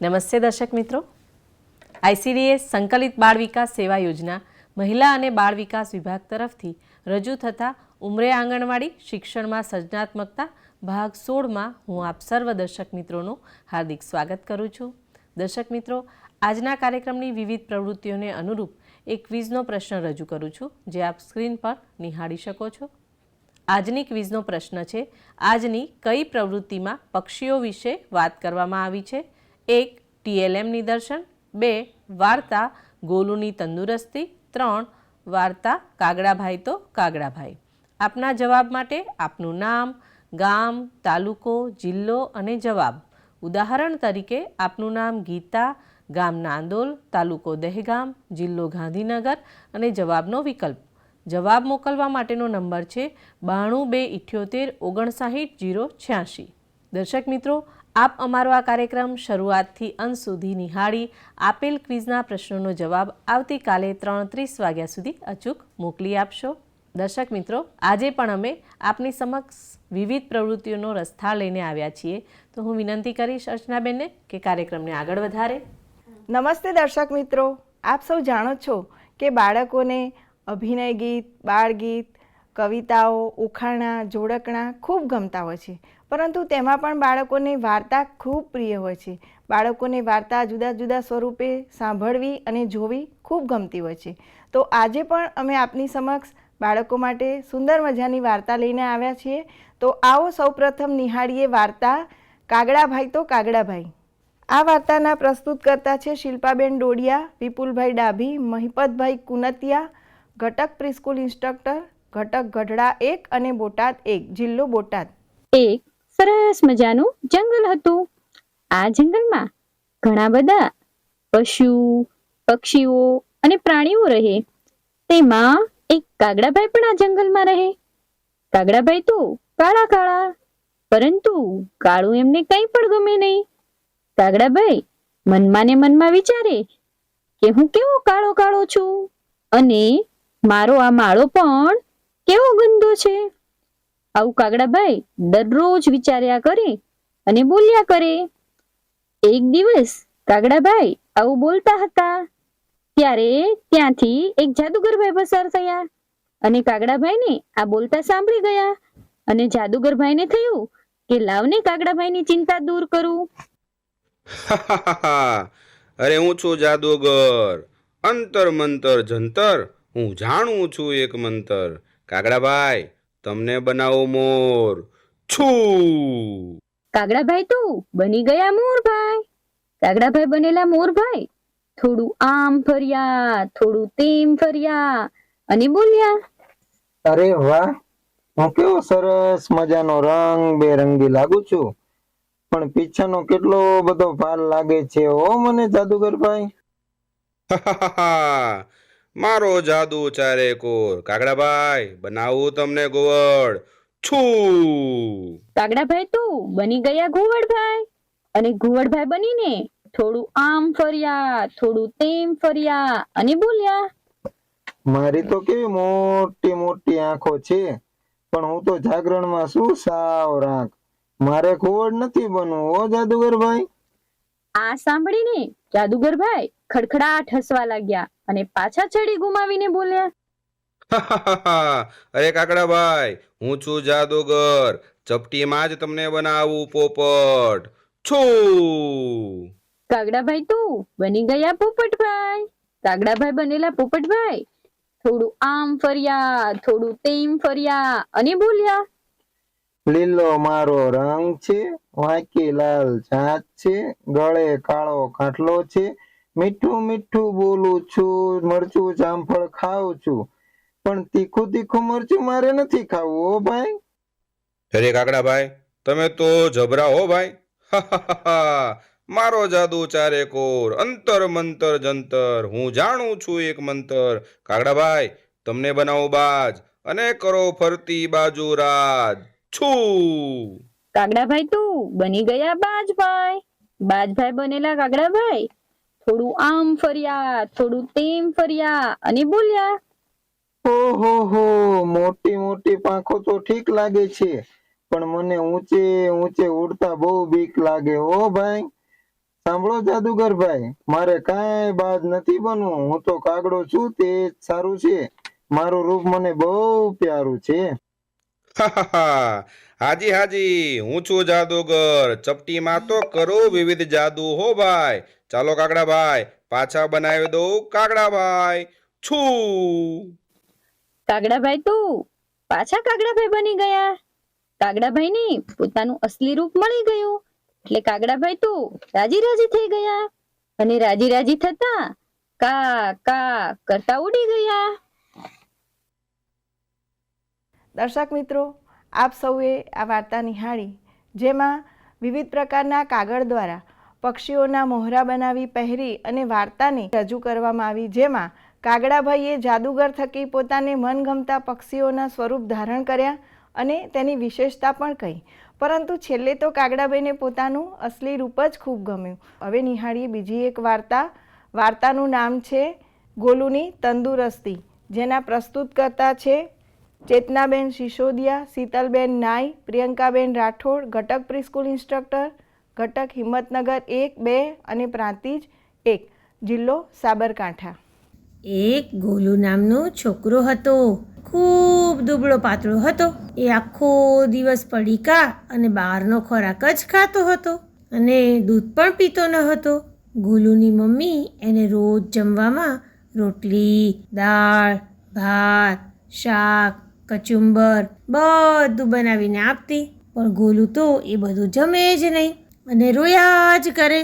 નમસ્તે દર્શક મિત્રો. આઈસીડીએસ સંકલિત બાળ વિકાસ સેવા યોજના મહિલા અને બાળ વિકાસ વિભાગ તરફથી રજૂ થતા ઉમરે આંગણવાડી શિક્ષણમાં સર્જનાત્મકતા ભાગ સોળમાં હું આપ સર્વ દર્શક મિત્રોનું હાર્દિક સ્વાગત કરું છું. દર્શક મિત્રો, આજના કાર્યક્રમની વિવિધ પ્રવૃત્તિઓને અનુરૂપ એક ક્વિઝનો પ્રશ્ન રજૂ કરું છું, જે આપ સ્ક્રીન પર નિહાળી શકો છો. આજની ક્વિઝનો પ્રશ્ન છે, આજની કઈ પ્રવૃત્તિમાં પક્ષીઓ વિશે વાત કરવામાં આવી છે? એક, ટીએલએમ નિદર્શન. બે, વાર્તા, ગોલુની તંદુરસ્તી. ત્રણ, વાર્તા, કાગડાભાઈ તો કાગડાભાઈ. આપના જવાબ માટે આપનું નામ, ગામ, તાલુકો, જિલ્લો અને જવાબ. ઉદાહરણ તરીકે આપનું નામ ગીતા ગામ નાંદોલ તાલુકો દહેગામ, જિલ્લો ગાંધીનગર અને જવાબનો વિકલ્પ. જવાબ મોકલવા માટેનો નંબર છે બાણું બે ઇઠ્યોતેર ઓગણસાહીઠ જીરો છ્યાસી દર્શક મિત્રો આપ અમારો આ કાર્યક્રમ શરૂઆતથી અંત સુધી નિહાળી આપેલ ક્વિઝના પ્રશ્નોનો જવાબ આવતીકાલે ત્રણ ત્રીસ વાગ્યા સુધી અચૂક મોકલી આપશો. દર્શક મિત્રો, આજે પણ અમે આપની સમક્ષ વિવિધ પ્રવૃત્તિઓનો રસ્તા લઈને આવ્યા છીએ. તો હું વિનંતી કરીશ અર્ચનાબેનને કે કાર્યક્રમને આગળ વધારે. નમસ્તે દર્શક મિત્રો. આપ સૌ જાણો છો કે બાળકોને અભિનય ગીત બાળ ગીત કવિતાઓ, ઉખાણા, જોડકણા ખૂબ ગમતા હોય છે. પરંતુ તેમાં પણ બાળકોને વાર્તા ખૂબ પ્રિય હોય છે. બાળકોને વાર્તા જુદા જુદા સ્વરૂપે સાંભળવી અને જોવી ખૂબ ગમતી હોય છે. તો આજે પણ અમે આપની સમક્ષ બાળકો માટે સુંદર મજાની વાર્તા લઈને આવ્યા છીએ. તો આવો સૌપ્રથમ નિહાળીએ વાર્તા કાગડાભાઈ તો કાગડાભાઈ. આ વાર્તાના પ્રસ્તુત કરતા છે શિલ્પાબેન ડોડિયા, વિપુલભાઈ ડાભી, મહિપતભાઈ કુનતિયા, ઘટક પ્રિસ્કૂલ ઇન્સ્ટ્રક્ટર ઘટક ગઢડા એક અને બોટાદ એક, જિલ્લો બોટાદ. એક, સરસ મજાનું જંગલ હતું. આ જંગલમાં ઘણા બધા પશુ, પક્ષીઓ અને પ્રાણીઓ રહે. તેમાં એક કાગડાભાઈ પણ આ જંગલમાં રહે. કાગડાભાઈ તો કાળા કાળા, પરંતુ કાળું એમને કંઈ પણ ગમે નહીં. કાગડાભાઈ મનમાં ને મનમાં વિચારે કે હું કેવો કાળો કાળો છું? અને મારો આ માળો પણ કેવો ગંદો છે? આવું કાગડાભાઈ દરરોજ વિચાર્યા કરે અને બોલ્યા કરે. એક દિવસ કાગડાભાઈ આવું બોલતા હતા. ત્યારે ત્યાંથી એક જાદુગરભાઈ પસાર થયા અને કાગડાભાઈને આ બોલતા સાંભળી ગયા. અને જાદુગરભાઈને થયું કે લાવને કાગડાભાઈની ચિંતા દૂર કરું. અરે હું છું જાદુગર. અંતર મંતર જંતર. હું જાણું છું એક મંતર. કાગડાભાઈ તમને બનાવો મોર. છું. કાગડાભાઈ તું બની ગયા મોરભાઈ. કાગડાભાઈ બનેલા મોરભાઈ થોડું આમ ફર્યા થોડું તેમ ફર્યા અને બોલ્યા અરે વાહ હું કેવો સરસ મજાનો રંગ બેરંગી લાગુ છું. પણ પીછાનો કેટલો બધો ભાર લાગે છે ઓ મને જાદુગરભાઈ. મારો જાદુ ચારે કોર. કાગડાભાઈ બનાવું તમને ગોવડ છું. કાગડાભાઈ તો બની ગયા ઘુવડભાઈ અને ઘુવડભાઈ બનીને થોડું આમ ફર્યા થોડું તેમ ફર્યા અને બોલ્યા. મારી તો કેવી મોટી મોટી આંખો છે પણ હું તો જાગરણમાં શું સાવ રાખ. મારે ખોવડ નથી બનવું ઓ જાદુગરભાઈ. આ સાંભળીને જાદુગરભાઈ ખડખડાટ હસવા લાગ્યા. અને પાછા છડી ગુમાવીને બોલ્યા અરે કાકડાભાઈ હું છું જાદુગર. ચપટીમાં જ તમને બનાવું પોપટ. છું. કાગડાભાઈ તું બની ગયા પોપટભાઈ. કાગડાભાઈ બનેલા પોપટભાઈ. થોડું આમ ફર્યા થોડું તેમ ફર્યા અને બોલ્યા લીલો મારો રંગ છે વાંકી લાલ જાત છે ગળે કાળો કાટલો છે મીઠું મીઠું બોલું છું મરચું જામફળ ખાઉં છું. પણ તીખું તીખું મરચું મારે નથી ખાવું ઓ ભાઈ. અરે કાકડાભાઈ તમે તો જબરા હો ભાઈ. મારો જાદુ ચારે કોર અંતર મંતર જંતર. હું જાણું છું એક મંતર. કાકડાભાઈ તમને બનાવો બાજ અને કરો ફરતી બાજુ રાજ. છું. કાગડાભાઈ તું બની ગયા બાજભાઈ બાજભાઈ બનેલા કાગડાભાઈ થોડું આમ ફર્યા થોડું તેમ ફર્યા અને બોલ્યા ઓહો હો મોટી મોટી પાંખો તો ઠીક લાગે છે પણ મને ઊંચે ઊંચે ઉડતા બહુ બીક લાગે ઓ ભાઈ. સાંભળો જાદુગર ભાઈ મારે કાંઈ બાદ નથી બનવું હું તો કાગડો છું તે સારું છે. મારું રૂપ મને બહુ પ્યારું છે. હાજી હાજી હું છું જાદુગર ચપટીમાં તો કરો વિવિધ જાદુ હો ભાઈ. ચાલો કાગડાભાઈ પાછા બનાવી દઉં કાગડાભાઈ છું. કાગડાભાઈ તું પાછા કાગડાભાઈ બની ગયા. કાગડાભાઈને પોતાનું અસલી રૂપ મળી ગયું. એટલે કાગડાભાઈ તું રાજી રાજી થઈ ગયા. અને રાજી રાજી થતા કા કા કરતા ઉડી ગયા. દર્શક મિત્રો આપ સૌએ આ વાર્તા નિહાળી જેમાં વિવિધ પ્રકારના કાગળ દ્વારા પક્ષીઓના મોહરા બનાવી પહેરી અને વાર્તાને રજૂ કરવામાં આવી, જેમાં કાગડાભાઈએ જાદુગર થકી પોતાને મનગમતા પક્ષીઓના સ્વરૂપ ધારણ કર્યા અને તેની વિશેષતા પણ કહી. પરંતુ છેલ્લે તો કાગડાભાઈને પોતાનું અસલી રૂપ જ ખૂબ ગમ્યું. હવે નિહાળીએ બીજી એક વાર્તા. વાર્તાનું નામ છે ગોલુની તંદુરસ્તી, જેના પ્રસ્તુતકર્તા છે ચેતનાબેન સિસોદિયા, શીતલબેન નાઈ, પ્રિયંકાબેન રાઠોડ, ઘટક પ્રિસ્કૂલ ઇન્સ્ટ્રક્ટર ઘટક હિંમતનગર એક, બે અને પ્રાંતિજ એક. જિલ્લો સાબરકાંઠા. એક ગોલુ નામનો છોકરો હતો. ખૂબ દુબળો પાતળો હતો. એ આખો દિવસ પડીકા અને બહારનો ખોરાક જ ખાતો હતો અને દૂધ પણ પીતો ન હતો. ગોલુની મમ્મી એને રોજ જમવામાં રોટલી, દાળ, ભાત, શાક, કચુંબર બધું બનાવીને આપતી. પણ ગોલુ તો એ બધું જમે જ નહીં. અને રોયા જ કરે.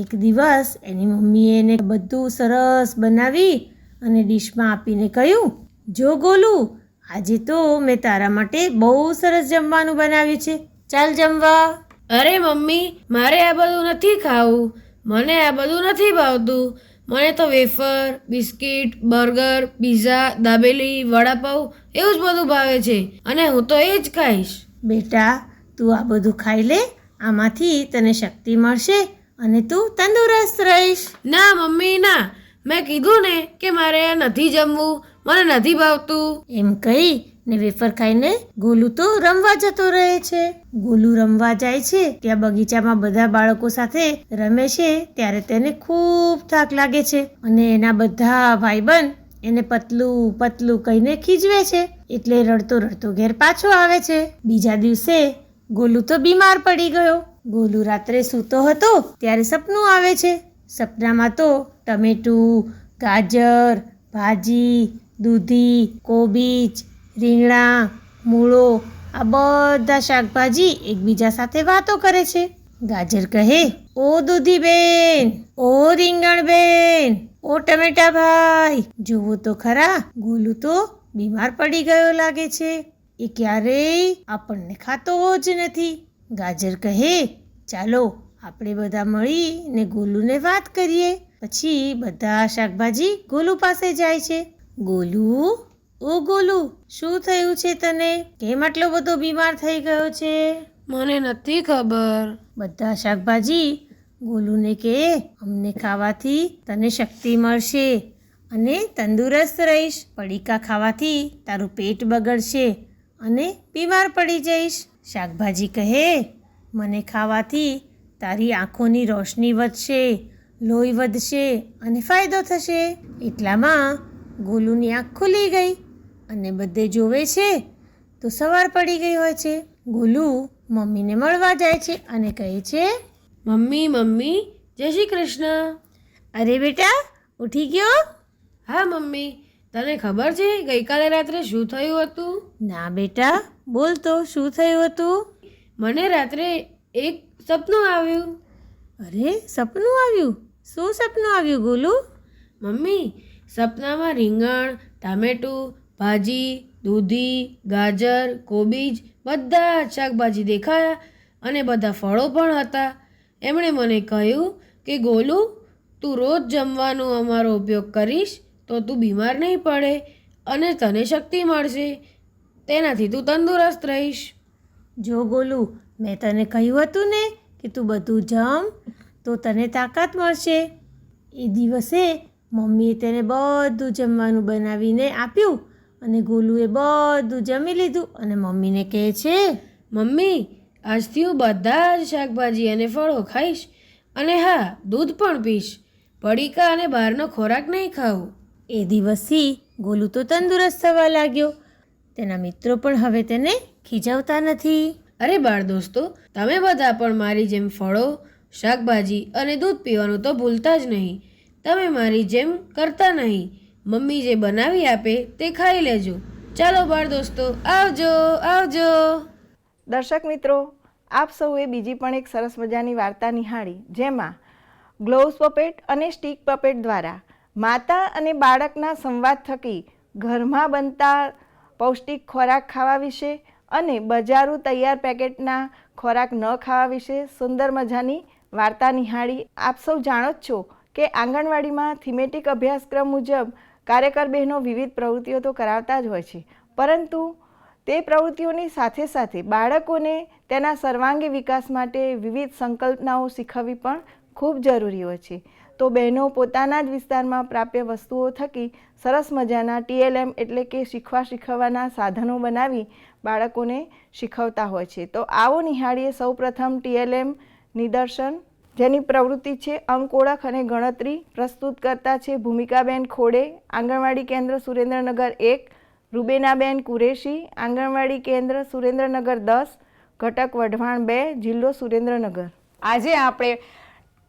એક દિવસ એની મમ્મીએ એને બધું સરસ બનાવી અને ડીશમાં આપીને કહ્યું, જો ગોલુ, આજે તો મેં તારા માટે બહુ સરસ જમવાનું બનાવ્યું છે. ચાલ જમવા. અરે મમ્મી, મારે આ બધું નથી ખાવું. મને આ બધું નથી ભાવતું. મને તો wafer, biscuit, burger, pizza, dabeli, vada pav એવું જ બધું ભાવે છે. અને હું તો એ જ ખાઈશ. બેટા તું આ બધું ખાઈ લે આમાંથી તને શક્તિ મળશે અને તું તંદુરસ્ત રહીશ. ના મમ્મી ના. મેં કીધું ને કે મારે આ નથી જમવું મને નથી ભાવતું. એમ કહી ને વેફર ખાઈને ગોલુ તો રમવા જતો રહે છે. ગોલુ રમવા જાય છે ત્યાં બગીચામાં બધા બાળકો સાથે રમે છે ત્યારે તેને ખૂબ થાક લાગે છે અને એના બધા ભાઈબંધ એને પતલું પતલું કહીને ખીજવે છે. એટલે રડતો રડતો ઘેર પાછો આવે છે. બીજા દિવસે ગોલુ તો બીમાર પડી ગયો. ગોલુ રાત્રે સૂતો હતો ત્યારે સપનું આવે છે. સપનામાં તો ટમેટું, ગાજર, ભાજી, દૂધી, કોબીજ, રીંગણા, મૂળો, આ બધા શાકભાજી એકબીજા સાથે વાતો કરે છે. ગાજર કહે, ઓ દૂધી બેન, ઓ રીંગણ બેન, ઓ ટમેટા ભાઈ. જુઓ તો ખરા, ગોલુ તો બીમાર પડી ગયો લાગે છે. એ ક્યારેય આપણને ખાતો જ નથી. ગાજર કહે ચાલો આપણે બધા મળીને ગોલુને વાત કરીએ. પછી બધા શાકભાજી ગોલુ પાસે જાય છે. ગોલુ? ઓ ગોલુ શું થયું છે તને? કેમ આટલો બધો બીમાર થઈ ગયો છે? મને નથી ખબર. બધા શાકભાજી ગોલુને કે અમને ખાવાથી તને શક્તિ મળશે. અને તંદુરસ્ત રહીશ, પડીકા ખાવાથી તારું પેટ બગડશે અને બીમાર પડી જઈશ. શાકભાજી કહે, મને ખાવાથી તારી આંખોની રોશની વધશે, લોહી વધશે અને ફાયદો થશે. એટલામાં ગોલુની આંખ ખુલી ગઈ અને બધે જોવે છે, તો સવાર પડી ગઈ હોય છે. ગોલુ મમ્મીને મળવા જાય છે અને કહે છે, મમ્મી મમ્મી, જય શ્રી કૃષ્ણ. અરે બેટા, ઉઠી ગયો? હા મમ્મી. તને ખબર છે ગઈકાલે રાત્રે શું થયું હતું? ના બેટા. બોલ તો શું થયું હતું? મને રાત્રે એક સપનું આવ્યું. અરે સપનું આવ્યું? શું સપનું આવ્યું ગોલુ? મમ્મી સપનામાં રીંગણ ટામેટું ભાજી દૂધી ગાજર કોબીજ બધા શાકભાજી દેખાયા અને બધા ફળો પણ હતા. એમણે મને કહ્યું કે ગોલુ તું રોજ જમવાનો અમારો ઉપયોગ કરીશ તો તું બીમાર નહીં પડે અને તને શક્તિ મળશે. તેનાથી તું તંદુરસ્ત રહીશ. જો ગોલું મેં તને કહ્યું હતું ને કે તું બધું જમ તો તને તાકાત મળશે. એ દિવસે મમ્મીએ તેને બધું જમવાનું બનાવીને આપ્યું અને ગોલુએ બધું જમી લીધું અને મમ્મીને કહે છે મમ્મી આજથી હું બધા જ શાકભાજી અને ફળો ખાઈશ અને હા દૂધ પણ પીશ. પડીકા અને બહારનો ખોરાક નહીં ખાવું એ દિવસથી ગોલુ તો તંદુરસ્ત થવા લાગ્યો. તેના મિત્રો પણ હવે તેને ખીજાવતા નથી. અરે બાળ દોસ્તો તમે બધા પણ મારી જેમ ફળો શાકભાજી અને દૂધ પીવાનું તો ભૂલતા જ નહીં. તમે મારી જેમ કરતા નહીં. મમ્મી જે બનાવી આપે તે ખાઈ લેજો. ચાલો બાળ દોસ્તો આવજો આવજો. દર્શક મિત્રો આપ સૌએ બીજી પણ એક સરસ મજાની વાર્તા નિહાળી જેમાં ગ્લોવ્સ પપેટ અને સ્ટીક પપેટ દ્વારા માતા અને બાળકના સંવાદ થકી ઘરમાં બનતા પૌષ્ટિક ખોરાક ખાવા વિશે અને બજારું તૈયાર પેકેટના ખોરાક ન ખાવા વિશે સુંદર મજાની વાર્તા નિહાળી આપ સૌ જાણો જ છો કે આંગણવાડીમાં થીમેટિક અભ્યાસક્રમ મુજબ કાર્યકર બહેનો વિવિધ પ્રવૃત્તિઓ તો કરાવતા જ હોય છે. પરંતુ તે પ્રવૃત્તિઓની સાથે સાથે બાળકોને તેના સર્વાંગી વિકાસ માટે વિવિધ સંકલ્પનાઓ શીખવવી પણ ખૂબ જરૂરી હોય છે. તો બહેનો પોતાના જ વિસ્તારમાં પ્રાપ્ય વસ્તુઓ થકી સરસ મજાના ટીએલએમ એટલે કે શીખવા શીખવવાના સાધનો બનાવી બાળકોને શીખવતા હોય છે. તો આવો નિહાળીએ સૌપ્રથમ ટીએલએમ નિદર્શન. જેની પ્રવૃત્તિ છે અંક ઓળખ અને ગણતરી પ્રસ્તુત કરતા છે ભૂમિકાબેન ખોડે, આંગણવાડી કેન્દ્ર સુરેન્દ્રનગર એક, રૂબેનાબેન કુરેશી, આંગણવાડી કેન્દ્ર સુરેન્દ્રનગર દસ, ઘટક વઢવાણ બે, જિલ્લો સુરેન્દ્રનગર. આજે આપણે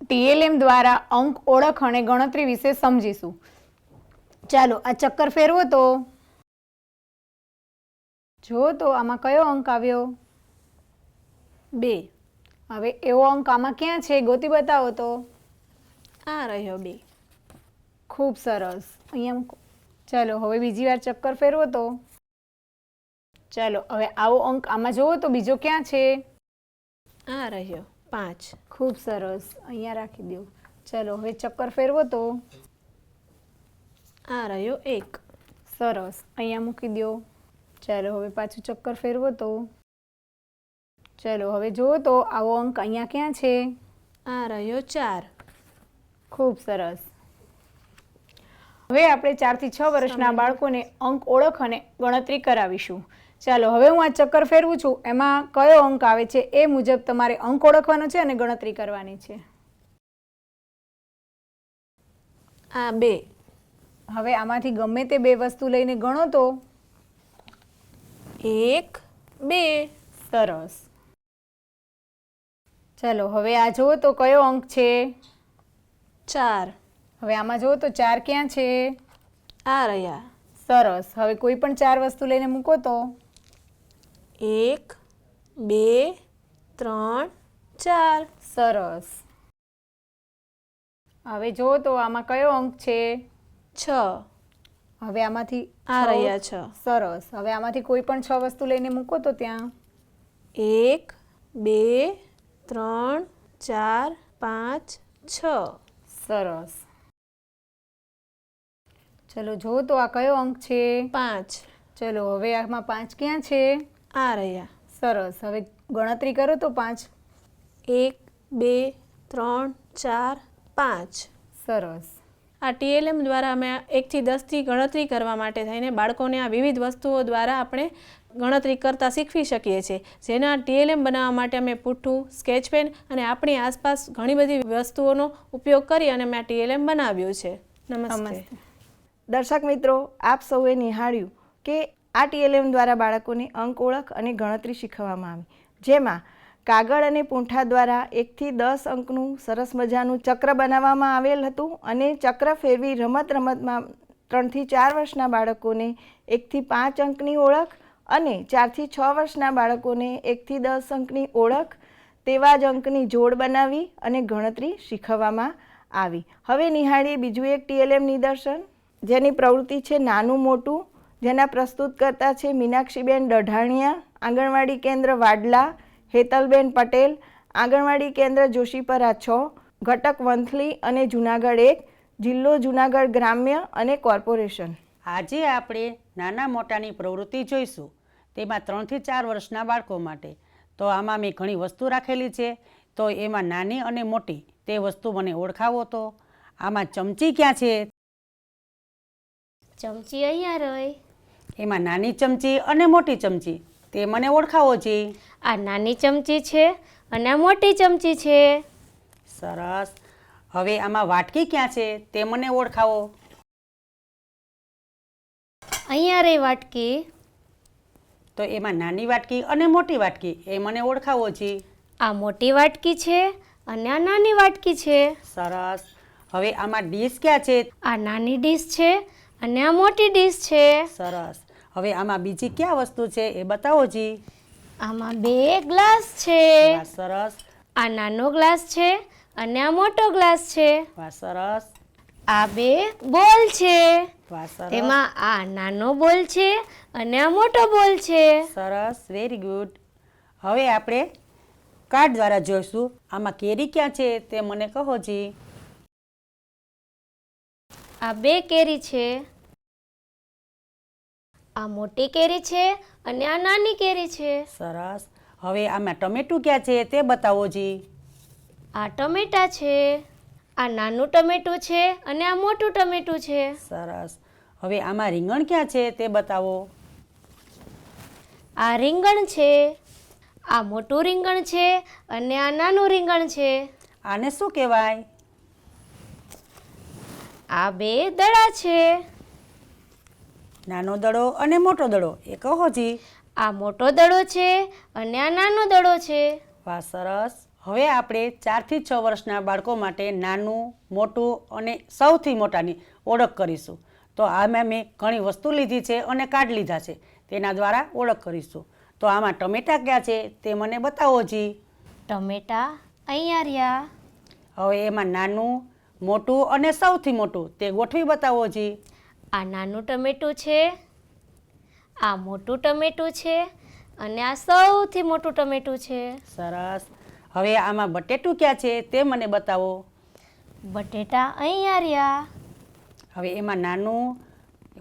ટીએલએમ દ્વારા અંક ઓળખ અને ગણતરી વિશે સમજીશું. ચાલો આ ચક્કર ફેરવો તો. જો તો આમાં કયો અંક આવ્યો? બે. હવે એવો અંક આમાં ક્યાં છે ગોતી બતાવો તો. આ રહ્યો બે. ખૂબ સરસ. અહીંયા મૂકો. ચાલો હવે બીજી વાર ચક્કર ફેરવો તો. ચાલો હવે આવો અંક આમાં જુઓ તો બીજો ક્યાં છે? આ રહ્યો. પાંચ. ખૂબ સરસ. અહીંયા રાખી દઉં. ચલો હવે ચક્કર ફેરવો તો. આ રહ્યો એક. સરસ. અહીંયા મૂકી દો. ચાલો હવે પાછું ચક્કર ફેરવો તો. ચલો હવે જુઓ તો આવો અંક અહીંયા ક્યાં છે? આ રહ્યો ચાર. ખૂબ સરસ. હવે આપણે ચારથી છ વર્ષના બાળકોને અંક ઓળખ અને ગણતરી કરાવીશું. ચાલો હવે હું આ ચક્કર ફેરવું છું. એમાં કયો અંક આવે છે એ મુજબ તમારે અંક ઓળખવાનો છે અને ગણતરી કરવાની છે. આ બે. હવે આમાંથી ગમે તે બે વસ્તુ લઈને ગણો તો. એક બે. સરસ. ચાલો હવે આ જુઓ તો કયો અંક છે? ચાર. હવે આમાં જુઓ તો ચાર ક્યાં છે? આ રહ્યા. સરસ. હવે કોઈ પણ ચાર વસ્તુ લઈને મૂકો તો. એક બે ત્રણ ચાર. સરસ. હવે જો તો આમાં કયો અંક છે? છ. હવે આમાંથી આ રહ્યા છ. સરસ. હવે આમાંથી કોઈ પણ છ વસ્તુ લઈને મૂકો તો ત્યાં. એક બે ત્રણ ચાર પાંચ છ. સરસ. ચલો જો તો આ કયો અંક છે? પાંચ. ચલો હવે આમાં પાંચ ક્યાં છે? આ રહ્યા. સરસ. હવે ગણતરી કરો તો પાંચ. એક બે ત્રણ ચાર પાંચ. સરસ. આ ટીએલએમ દ્વારા અમે એકથી દસથી ગણતરી કરવા માટે થઈને બાળકોને આ વિવિધ વસ્તુઓ દ્વારા આપણે ગણતરી કરતા શીખવી શકીએ છીએ. જેના ટીએલએમ બનાવવા માટે અમે પુઠ્ઠું સ્કેચ પેન અને આપણી આસપાસ ઘણી બધી વસ્તુઓનો ઉપયોગ કરી અને મેં આ ટીએલએમ બનાવ્યું છે. નમસ્તે. નમસ્તે. દર્શક મિત્રો આપ સૌએ નિહાળ્યું કે આ ટીએલએમ દ્વારા બાળકોને અંક ઓળખ અને ગણતરી શીખવવામાં આવી. જેમાં કાગળ અને પૂંઠા દ્વારા એકથી દસ અંકનું સરસ મજાનું ચક્ર બનાવવામાં આવેલ હતું અને ચક્ર ફેરવી રમત રમતમાં ત્રણથી ચાર વર્ષના બાળકોને એકથી પાંચ અંકની ઓળખ અને ચારથી છ વર્ષના બાળકોને એકથી દસ અંકની ઓળખ તેવા જ અંકની જોડ બનાવી અને ગણતરી શીખવવામાં આવી. હવે નિહાળીએ બીજું એક ટીએલએમ નિદર્શન. જેની પ્રવૃત્તિ છે નાનું મોટું જેના પ્રસ્તુત કરતા છે મીનાક્ષીબેન દઢાણિયા આંગણવાડી કેન્દ્ર વાડલા હેતલબેન પટેલ આંગણવાડી કેન્દ્ર જોશીપરા છ ઘટક વંથલી અને જુનાગઢ એક જિલ્લો જુનાગઢ ગ્રામ્ય અને કોર્પોરેશન. આજે આપણે નાના મોટાની પ્રવૃત્તિ જોઈશું તેમાં ત્રણથી ચાર વર્ષના બાળકો માટે. તો આમાં મેં ઘણી વસ્તુ રાખેલી છે તો એમાં નાની અને મોટી તે વસ્તુ મને ઓળખાવો તો. આમાં ચમચી ક્યાં છે? ચમચી અહીંયા રહે. એમાં નાની ચમચી અને મોટી ચમચી તે મને ઓળખાવો જી. આ નાની ચમચી છે અને આ મોટી ચમચી છે. સરસ. હવે આમાં વાટકી ક્યાં છે તે મને ઓળખાવો. અહીંયા રહી વાટકી. તો એમાં નાની વાટકી અને મોટી વાટકી એ મને ઓળખાવો જી. આ મોટી વાટકી છે અને આ નાની વાટકી છે. સરસ. હવે આમાં ડીશ ક્યાં છે? આ નાની ડીશ છે અને આ મોટી ડીશ છે. સરસ. હવે આમાં બીજી ક્યાં વસ્તુ છે એ બતાવો જી. આમાં બે ગ્લાસ છે. વાહ સરસ. આ નાનો ગ્લાસ છે અને આ મોટો ગ્લાસ છે. વાહ સરસ. આ બે બોલ છે. વાહ સરસ. તેમાં આ નાનો બોલ છે અને આ મોટો બોલ છે. સરસ વેરી ગુડ હવે આપણે કાર્ડ દ્વારા જોઈશું. આમાં કેરી ક્યાં છે તે મને કહો જી. આ બે કેરી છે. આ મોટી કેરી છે અને આ નાની કેરી છે. સરસ. હવે આમાં ટમેટું ક્યાં છે તે બતાવો જી. આ ટમેટા છે આ નાનું ટમેટું છે અને આ મોટું ટમેટું છે. સરસ. હવે આમાં રીંગણ ક્યાં છે તે બતાવો. આ રીંગણ છે આ મોટું રીંગણ છે અને આ નાનું રીંગણ છે. આને શું કહેવાય? આ બે દડા છે. નાનો દડો અને મોટો દડો એ કહો જી. આ મોટો દડો છે અને આ નાનો દડો છે. વાહ સરસ. હવે આપણે ચારથી છ વર્ષના બાળકો માટે નાનું મોટું અને સૌથી મોટાની ઓળખ કરીશું. તો આમાં મેં ઘણી વસ્તુ લીધી છે અને કાર્ડ લીધા છે. તેના દ્વારા ઓળખ કરીશું. તો આમાં ટમેટા ક્યાં છે તે મને બતાવો જી. ટમેટા અહીંયા રહ્યા. હવે એમાં નાનું મોટું અને સૌથી મોટું તે ગોઠવી બતાવો જી. આ નાનું ટમેટું છે આ મોટું ટમેટું છે અને આ સૌથી મોટું ટમેટું છે. સરસ. હવે આમાં બટેટું ક્યાં છે તે મને બતાવો. બટેટા અહીંયા રહ્યા. હવે એમાં નાનું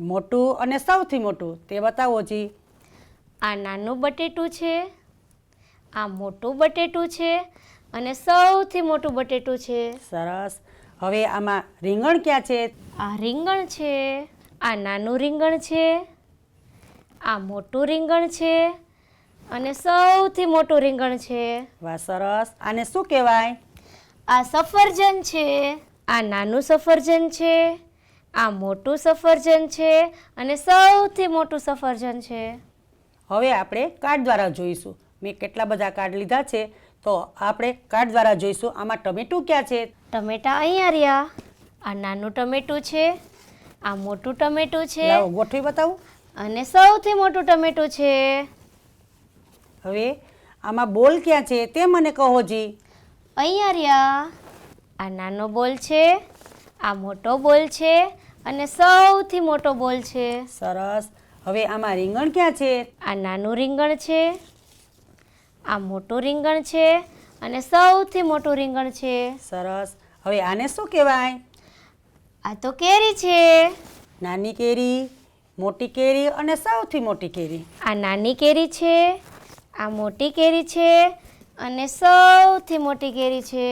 મોટું અને સૌથી મોટું તે બતાવો જી. આ નાનું બટેટું છે આ મોટું બટેટું છે અને સૌથી મોટું બટેટું છે. સરસ. હવે આમાં રીંગણ ક્યાં છે? આ રીંગણ છે. આ નાનું રીંગણ છે આ મોટું રીંગણ છે અને સૌથી મોટું રીંગણ છે. વાહ સરસ. આને શું કહેવાય? આ સફરજન છે આ નાનું સફરજન છે આ મોટું સફરજન છે અને સૌથી મોટું સફરજન છે. હવે આપણે કાર્ડ દ્વારા જોઈશું. મેં કેટલા બધા કાર્ડ લીધા છે તો આપણે કાર્ડ દ્વારા જોઈશું. આમાં ટમેટું ક્યાં છે? ટમેટા અહીંયા રહ્યા. આ નાનું ટમેટું છે આ મોટું ટમેટું છે. લાવો ગોઠવી બતાવું? અને સૌથી મોટું ટમેટું છે. હવે આમાં બોલ ક્યાં છે તે મને કહો જી. અહીંયા રહ્યા. આ નાનો બોલ છે આ મોટો બોલ છે અને સૌથી મોટો બોલ છે. સરસ. હવે આમાં રીંગણ ક્યાં છે? આ નાનું રીંગણ છે આ મોટું રીંગણ છે અને સૌથી મોટું રીંગણ છે. સરસ. હવે આને શું કહેવાય? આ તો કેરી છે. નાની કેરી મોટી કેરી અને સૌથી મોટી કેરી. આ નાની કેરી છે આ મોટી કેરી છે અને સૌથી મોટી કેરી છે.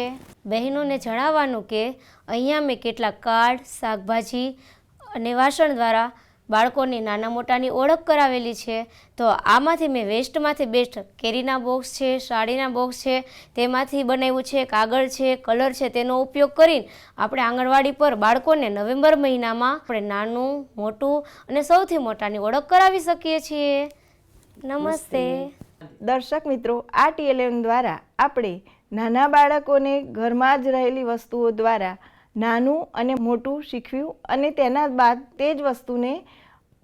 બહેનોને જણાવવાનું કે અહીંયા મેં કેટલાક કાર્ડ શાકભાજી અને વાસણ દ્વારા બાળકોની નાના મોટાની ઓળખ કરાવેલી છે. તો આમાંથી મેં વેસ્ટમાંથી બેસ્ટ કેરીના બોક્સ છે, સાડીના બોક્સ છે, તેમાંથી બનાવ્યું છે, કાગળ છે, કલર છે, તેનો ઉપયોગ કરીને આપણે આંગણવાડી પર બાળકોને નવેમ્બર મહિનામાં આપણે નાનું, મોટું અને સૌથી મોટાની ઓળખ કરાવી શકીએ છીએ. નમસ્તે. દર્શક મિત્રો, આ ટીએલએમ દ્વારા આપણે નાના બાળકોને ઘરમાં જ રહેલી વસ્તુઓ દ્વારા નાનું અને મોટું શીખવ્યું અને તેના બાદ તે જ વસ્તુને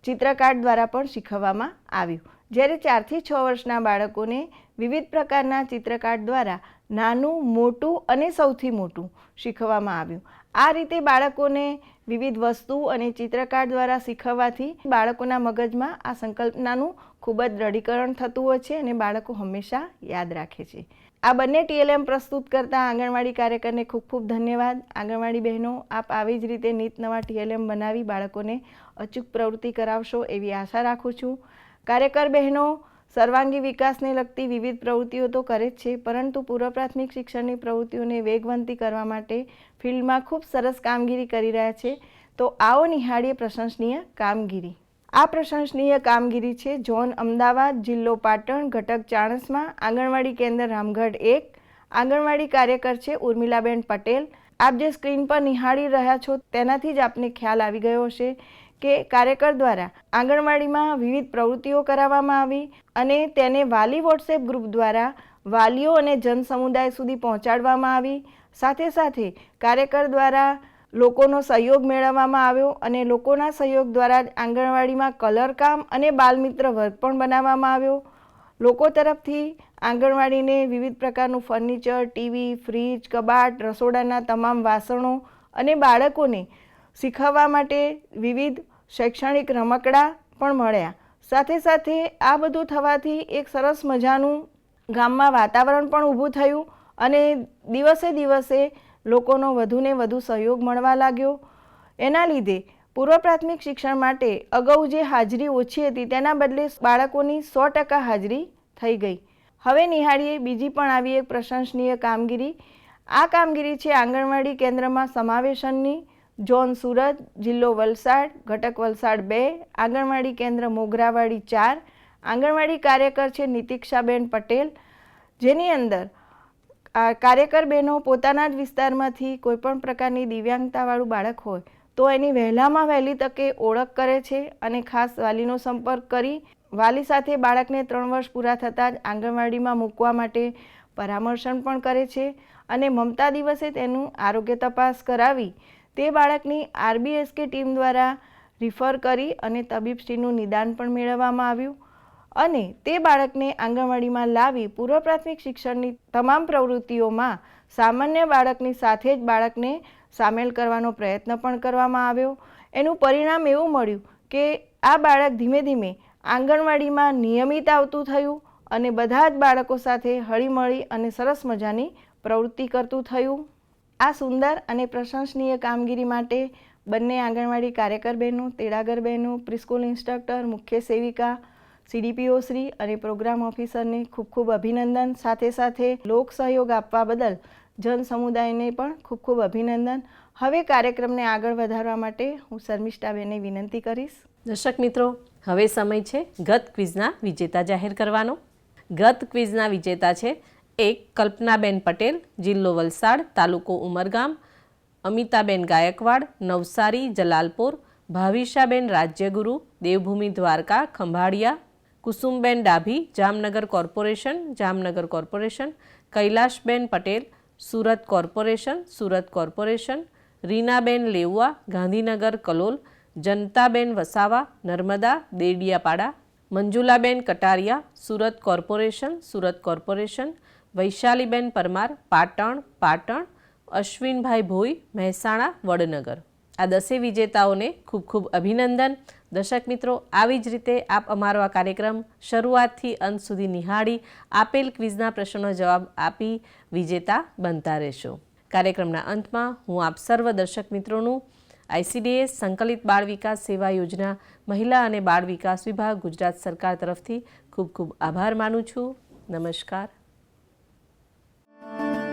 ચિત્રકાર્ડ દ્વારા પણ શીખવવામાં આવ્યું. જ્યારે ચારથી છ વર્ષના બાળકોને વિવિધ પ્રકારના ચિત્રકાર્ડ દ્વારા નાનું, મોટું અને સૌથી મોટું શીખવવામાં આવ્યું. આ રીતે બાળકોને વિવિધ વસ્તુ અને ચિત્રકાર દ્વારા શીખવવાથી બાળકોના મગજમાં આ સંકલ્પનાનું ખૂબ જ દ્રઢીકરણ થતું હોય છે અને બાળકો હંમેશા યાદ રાખે છે. આ બંને ટીએલએમ પ્રસ્તુત કરતા આંગણવાડી કાર્યકરને ખૂબ ખૂબ ધન્યવાદ. આંગણવાડી બહેનો, આપ આવી જ રીતે નીત નવા ટીએલએમ બનાવી બાળકોને અચૂક પ્રવૃત્તિ કરાવશો એવી આશા રાખું છું. કાર્યકર બહેનો, સર્વાંગી વિકાસને લગતી વિવિધ પ્રવૃત્તિઓ તો કરે જ છે, પરંતુ પૂર્વ પ્રાથમિક શિક્ષણની પ્રવૃત્તિઓને વેગવંતી કરવા માટે ફિલ્ડમાં ખૂબ સરસ કામગીરી કરી રહ્યા છે. તો આવો નિહાળીએ પ્રશંસનીય કામગીરી. આ પ્રશંસનીય કામગીરી છે ઝોન અમદાવાદ, જિલ્લો પાટણ, ઘટક ચાણસમાં, આંગણવાડી કેન્દ્ર રામગઢ એક, આંગણવાડી કાર્યકર છે ઉર્મિલાબેન પટેલ. આપ જે સ્ક્રીન પર નિહાળી રહ્યા છો તેનાથી જ આપને ખ્યાલ આવી ગયો હશે. કે કાર્યકર દ્વારા આંગણવાડીમાં વિવિધ પ્રવૃત્તિઓ કરાવવામાં આવી અને તેને વાલી વોટ્સએપ ગ્રુપ દ્વારા વાલીઓ અને જન સમુદાય સુધી પહોંચાડવામાં આવી. સાથે સાથે કાર્યકર દ્વારા લોકોનો સહયોગ મેળવવામાં આવ્યો અને લોકોના સહયોગ દ્વારા આંગણવાડીમાં કલરકામ અને બાલમિત્ર વર્ગ પણ બનાવવામાં આવ્યો. લોકો તરફથી આંગણવાડીને વિવિધ પ્રકારનું ફર્નિચર, ટીવી, ફ્રીજ, કબાટ, રસોડાના તમામ વાસણો અને બાળકોને શીખવવા માટે વિવિધ શૈક્ષણિક રમકડા પણ મળ્યા. સાથે સાથે આ બધું થવાથી એક સરસ મજાનું ગામમાં વાતાવરણ પણ ઊભું થયું અને દિવસે દિવસે લોકોનો વધુને વધુ સહયોગ મળવા લાગ્યો. એના લીધે પૂર્વ પ્રાથમિક શિક્ષણ માટે અગાઉ જે હાજરી ઓછી હતી તેના બદલે બાળકોની સો ટકા હાજરી થઈ ગઈ. હવે નિહાળીએ બીજી પણ આવી એક પ્રશંસનીય કામગીરી. આ કામગીરી છે આંગણવાડી કેન્દ્રમાં સમાવેશનની. ઝોન સુરત, જિલ્લો વલસાડ, ઘટક વલસાડ બે, આંગણવાડી કેન્દ્ર મોગરાવાડી ચાર, આંગણવાડી કાર્યકર છે નિતિક્ષાબેન પટેલ. જેની અંદર કાર્યકર બહેનો પોતાના જ વિસ્તારમાંથી કોઈપણ પ્રકારની દિવ્યાંગતાવાળું બાળક હોય, તો એની વહેલામાં વહેલી તકે ઓળખ કરે છે અને ખાસ વાલીનો સંપર્ક કરી, વાલી સાથે બાળકને ત્રણ વર્ષ પૂરા થતાં જ આંગણવાડીમાં મૂકવા માટે પરામર્શન પણ કરે છે અને મમતા દિવસે તેનું આરોગ્ય તપાસ કરાવી તે બાળકની આરબીએસકે ટીમ દ્વારા રિફર કરી અને તબીબશ્રીનું નિદાન પણ મેળવવામાં આવ્યું. અને તે બાળકને આંગણવાડીમાં લાવી પૂર્વ પ્રાથમિક શિક્ષણની તમામ પ્રવૃત્તિઓમાં સામાન્ય બાળકની સાથે જ બાળકને સામેલ કરવાનો પ્રયત્ન પણ કરવામાં આવ્યો. એનું પરિણામ એવું મળ્યું કે આ બાળક ધીમે ધીમે આંગણવાડીમાં નિયમિત આવતું થયું અને બધા જ બાળકો સાથે હળીમળી અને સરસ મજાની પ્રવૃત્તિ કરતું થયું. આ સુંદર અને પ્રશંસનીય કામગીરી માટે બંને આંગણવાડી કાર્યકર બહેનો તેડાગર બહેનો પ્રિસ્કૂલ ઇન્સ્ટ્રક્ટર, મુખ્ય સેવિકા, સીડીપીઓ શ્રી અને પ્રોગ્રામ ઓફિસરને ખૂબ ખૂબ અભિનંદન. સાથે સાથે લોક સહયોગ આપવા બદલ જન સમુદાયને પણ ખૂબ ખૂબ અભિનંદન. હવે કાર્યક્રમને આગળ વધારવા માટે હું શર્મિષ્ઠાબેને વિનંતી કરીશ. દર્શક મિત્રો, હવે સમય છે ગત ક્વિઝના વિજેતા જાહેર કરવાનો. ગત ક્વિઝના વિજેતા છે એક કલ્પનાબેન પટેલ, જિલ્લો વલસાડ, તાલુકો Umargam, Amitaben Gaikwad, Navsari, Jalalpur, Bhavishaben Rajyaguru, Devbhoomi Dwarka, Khambhalia, Kusumben Dabhi, Jamnagar corporation Jamnagar corporation, Kailashben Patel, Surat corporation Surat corporation, Reenaben Leua Gandhinagar Kalol, Janataben Vasava, Narmada, Dediapada, Manjulaben Kataria, Surat corporation Surat corporation Vaishaliben Parmar, Patan Patan, Ashwinbhai Bhoi, Mehsana, Vadnagar. આ દસે વિજેતાઓને ખૂબ ખૂબ અભિનંદન. દર્શક મિત્રો, આવી જ રીતે આપ અમારો આ કાર્યક્રમ શરૂઆતથી અંત સુધી નિહાળી આપેલ ક્વિઝના પ્રશ્નોનો જવાબ આપી વિજેતા બનતા રહેશો. કાર્યક્રમના અંતમાં હું આપ સર્વ દર્શક મિત્રોનું આઈસીડીએસ સંકલિત બાળ વિકાસ સેવા યોજના મહિલા અને બાળ વિકાસ વિભાગ ગુજરાત સરકાર તરફથી ખૂબ ખૂબ આભાર માનું છું. નમસ્કાર. Thank you.